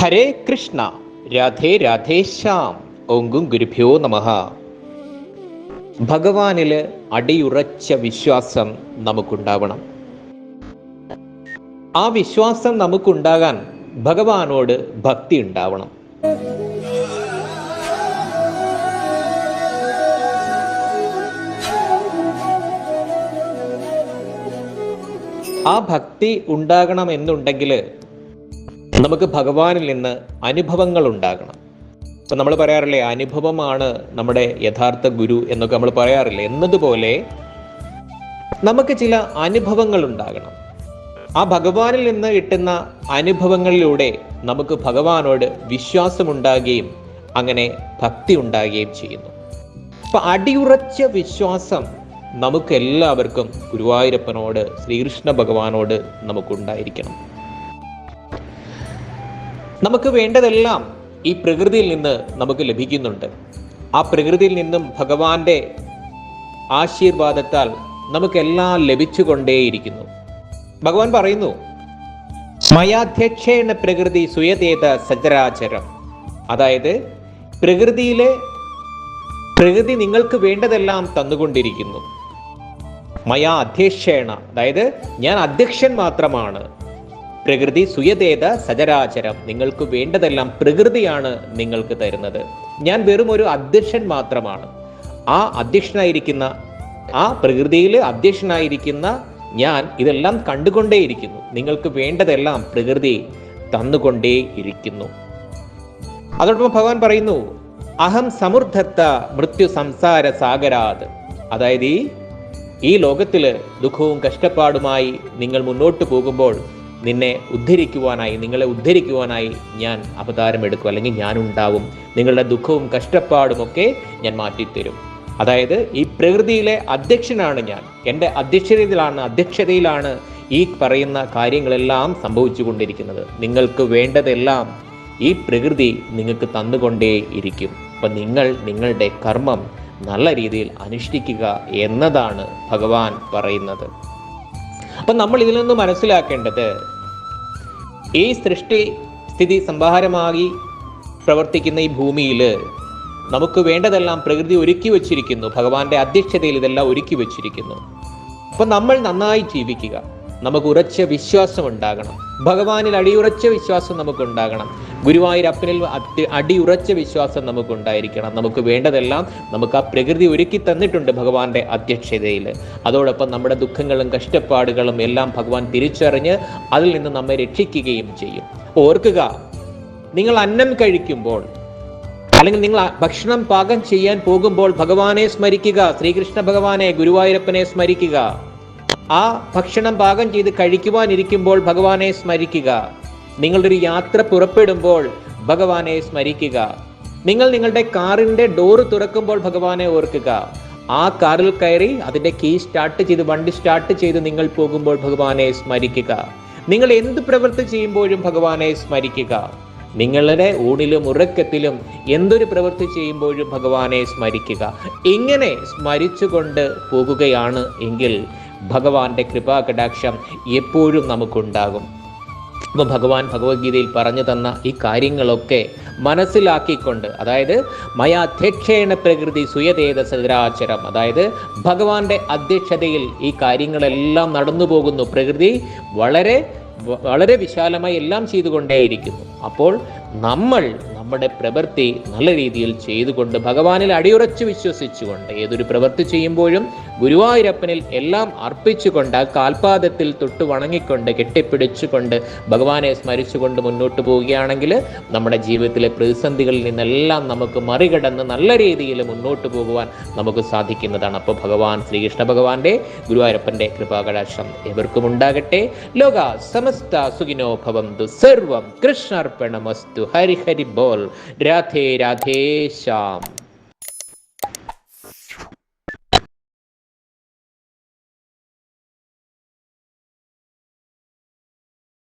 ഹരേ കൃഷ്ണ രാധേ രാധേ രാധേശ്യാം ഓങ്കും ഗുരുഭ്യോ നമ. ഭഗവാനിൽ അടിയുറച്ച വിശ്വാസം നമുക്കുണ്ടാവണം. ആ വിശ്വാസം നമുക്കുണ്ടാകാൻ ഭഗവാനോട് ഭക്തി ഉണ്ടാവണം. ആ ഭക്തി ഉണ്ടാകണം എന്നുണ്ടെങ്കിൽ നമുക്ക് ഭഗവാനിൽ നിന്ന് അനുഭവങ്ങൾ ഉണ്ടാകണം ഇപ്പം നമ്മൾ പറയാറില്ലേ അനുഭവമാണ് നമ്മുടെ യഥാർത്ഥ ഗുരു എന്നൊക്കെ നമ്മൾ പറയാറില്ലേ? എന്നതുപോലെ നമുക്ക് ചില അനുഭവങ്ങൾ ഉണ്ടാകണം ആ ഭഗവാനിൽ നിന്ന് കിട്ടുന്ന അനുഭവങ്ങളിലൂടെ നമുക്ക് ഭഗവാനോട് വിശ്വാസമുണ്ടാകുകയും അങ്ങനെ ഭക്തി ഉണ്ടാകുകയും ചെയ്യുന്നു. അപ്പൊ അടിയുറച്ച വിശ്വാസം നമുക്ക് എല്ലാവർക്കും ഗുരുവായൂരപ്പനോട് ശ്രീകൃഷ്ണ ഭഗവാനോട് നമുക്കുണ്ടായിരിക്കണം. നമുക്ക് വേണ്ടതെല്ലാം ഈ പ്രകൃതിയിൽ നിന്ന് നമുക്ക് ലഭിക്കുന്നുണ്ട്. ആ പ്രകൃതിയിൽ നിന്നും ഭഗവാന്റെ ആശീർവാദത്താൽ നമുക്കെല്ലാം ലഭിച്ചുകൊണ്ടേയിരിക്കുന്നു. ഭഗവാൻ പറയുന്നു മയാധ്യക്ഷേണ പ്രകൃതി സുയതേത സചരാചരം. അതായത് പ്രകൃതിയിലെ പ്രകൃതി നിങ്ങൾക്ക് വേണ്ടതെല്ലാം തന്നുകൊണ്ടിരിക്കുന്നു. മയാ അധ്യക്ഷേണ അതായത് ഞാൻ അധ്യക്ഷൻ മാത്രമാണ്. പ്രകൃതി സുയതേത സചരാചരം. നിങ്ങൾക്ക് വേണ്ടതെല്ലാം പ്രകൃതിയാണ് നിങ്ങൾക്ക് തരുന്നത്. ഞാൻ വെറും ഒരു അധ്യക്ഷൻ മാത്രമാണ്. ആ അധ്യക്ഷനായിരിക്കുന്ന ആ പ്രകൃതിയിൽ അധ്യക്ഷനായിരിക്കുന്ന ഞാൻ ഇതെല്ലാം കണ്ടുകൊണ്ടേയിരിക്കുന്നു. നിങ്ങൾക്ക് വേണ്ടതെല്ലാം പ്രകൃതി തന്നുകൊണ്ടേ ഇരിക്കുന്നു അതോടൊപ്പം ഭഗവാൻ പറയുന്നു അഹം സമൃദ്ധത്ത മൃത്യു സംസാര സാഗരാത്. അതായത് ഈ ലോകത്തിൽ ദുഃഖവും കഷ്ടപ്പാടുമായി നിങ്ങൾ മുന്നോട്ട് പോകുമ്പോൾ നിന്നെ ഉദ്ധരിക്കുവാനായി നിങ്ങളെ ഉദ്ധരിക്കുവാനായി ഞാൻ അവതാരം എടുക്കും അല്ലെങ്കിൽ ഞാൻ ഉണ്ടാവും നിങ്ങളുടെ ദുഃഖവും കഷ്ടപ്പാടും ഒക്കെ ഞാൻ മാറ്റിത്തരും. അതായത് ഈ പ്രകൃതിയിലെ അധ്യക്ഷനാണ് ഞാൻ. എന്റെ അധ്യക്ഷതയിലാണ് അധ്യക്ഷതയിലാണ് ഈ പറയുന്ന കാര്യങ്ങളെല്ലാം സംഭവിച്ചു കൊണ്ടിരിക്കുന്നത് നിങ്ങൾക്ക് വേണ്ടതെല്ലാം ഈ പ്രകൃതി നിങ്ങൾക്ക് തന്നുകൊണ്ടേ ഇരിക്കും. അപ്പം നിങ്ങൾ നിങ്ങളുടെ കർമ്മം നല്ല രീതിയിൽ അനുഷ്ഠിക്കുക എന്നതാണ് ഭഗവാൻ പറയുന്നത്. അപ്പം നമ്മൾ ഇതിൽ നിന്ന് മനസ്സിലാക്കേണ്ടത് ഈ സൃഷ്ടി സ്ഥിതി സംഭാരമായി പ്രവർത്തിക്കുന്ന ഈ ഭൂമിയിൽ നമുക്ക് വേണ്ടതെല്ലാം പ്രകൃതി ഒരുക്കി വച്ചിരിക്കുന്നു. ഭഗവാന്റെ അധ്യക്ഷതയിൽ ഇതെല്ലാം ഒരുക്കി വച്ചിരിക്കുന്നു. അപ്പം നമ്മൾ നന്നായി ജീവിക്കുക. നമുക്ക് ഉറച്ച വിശ്വാസം ഉണ്ടാകണം ഭഗവാനിൽ അടിയുറച്ച വിശ്വാസം നമുക്ക് ഉണ്ടാകണം ഗുരുവായൂരപ്പനിൽ അടിയുറച്ച വിശ്വാസം നമുക്ക് ഉണ്ടായിരിക്കണം നമുക്ക് വേണ്ടതെല്ലാം നമുക്ക് ആ പ്രകൃതി ഒരുക്കി തന്നിട്ടുണ്ട് ഭഗവാന്റെ അധ്യക്ഷതയിൽ. അതോടൊപ്പം നമ്മുടെ ദുഃഖങ്ങളും കഷ്ടപ്പാടുകളും എല്ലാം ഭഗവാൻ തിരിച്ചറിഞ്ഞ് അതിൽ നിന്ന് നമ്മെ രക്ഷിക്കുകയും ചെയ്യും. ഓർക്കുക നിങ്ങൾ അന്നം കഴിക്കുമ്പോൾ അല്ലെങ്കിൽ നിങ്ങൾ ഭക്ഷണം പാകം ചെയ്യാൻ പോകുമ്പോൾ ഭഗവാനെ സ്മരിക്കുക ശ്രീകൃഷ്ണ ഭഗവാനെ ഗുരുവായൂരപ്പനെ സ്മരിക്കുക. ആ ഭക്ഷണം പാകം ചെയ്ത് കഴിക്കുവാനിരിക്കുമ്പോൾ ഭഗവാനെ സ്മരിക്കുക. നിങ്ങളുടെ ഒരു യാത്ര പുറപ്പെടുമ്പോൾ ഭഗവാനെ സ്മരിക്കുക. നിങ്ങൾ നിങ്ങളുടെ കാറിന്റെ ഡോറ് തുറക്കുമ്പോൾ ഭഗവാനെ ഓർക്കുക. ആ കാറിൽ കയറി അതിന്റെ കീ സ്റ്റാർട്ട് ചെയ്ത് വണ്ടി സ്റ്റാർട്ട് ചെയ്ത് നിങ്ങൾ പോകുമ്പോൾ ഭഗവാനെ സ്മരിക്കുക. നിങ്ങൾ എന്ത് പ്രവൃത്തി ചെയ്യുമ്പോഴും ഭഗവാനെ സ്മരിക്കുക. നിങ്ങളുടെ ഊണിലും ഉറക്കത്തിലും എന്തൊരു പ്രവൃത്തി ചെയ്യുമ്പോഴും ഭഗവാനെ സ്മരിക്കുക. ഇങ്ങനെ സ്മരിച്ചുകൊണ്ട് പോകുകയാണ് എങ്കിൽ ഭഗവാന്റെ കൃപാകടാക്ഷം എപ്പോഴും നമുക്കുണ്ടാകും. അപ്പോൾ ഭഗവാൻ ഭഗവത്ഗീതയിൽ പറഞ്ഞു തന്ന ഈ കാര്യങ്ങളൊക്കെ മനസ്സിലാക്കിക്കൊണ്ട് അതായത് മയാധ്യക്ഷേണ പ്രകൃതി സുയതേത സദരാചരം അതായത് ഭഗവാന്റെ അധ്യക്ഷതയിൽ ഈ കാര്യങ്ങളെല്ലാം നടന്നു പോകുന്നു. പ്രകൃതി വളരെ വളരെ വിശാലമായി എല്ലാം ചെയ്തുകൊണ്ടേയിരിക്കുന്നു. അപ്പോൾ നമ്മൾ നമ്മുടെ പ്രവൃത്തി നല്ല രീതിയിൽ ചെയ്തുകൊണ്ട് ഭഗവാനിൽ അടിയുറച്ച് വിശ്വസിച്ചുകൊണ്ട് ഏതൊരു പ്രവൃത്തി ചെയ്യുമ്പോഴും ഗുരുവായൂരപ്പനിൽ എല്ലാം അർപ്പിച്ചുകൊണ്ട് കാൽപാദത്തിൽ തൊട്ട് വണങ്ങിക്കൊണ്ട് കെട്ടിപ്പിടിച്ചുകൊണ്ട് ഭഗവാനെ സ്മരിച്ചുകൊണ്ട് മുന്നോട്ട് പോവുകയാണെങ്കിൽ നമ്മുടെ ജീവിതത്തിലെ പ്രതിസന്ധികളിൽ നിന്നെല്ലാം നമുക്ക് മറികടന്ന് നല്ല രീതിയിൽ മുന്നോട്ട് പോകുവാൻ നമുക്ക് സാധിക്കുന്നതാണ്. അപ്പോൾ ഭഗവാൻ ശ്രീകൃഷ്ണ ഭഗവാന്റെ ഗുരുവായൂരപ്പന്റെ കൃപാകടാക്ഷം എവർക്കും ഉണ്ടാകട്ടെ. ലോക സമസ്ത സുഖിനോ ഭവന്തു. സർവം കൃഷ്ണാർപ്പണമസ്തു ഹരിഹരി ഹരി ബോൾ. രാധേ രാധേ ശ്യാം.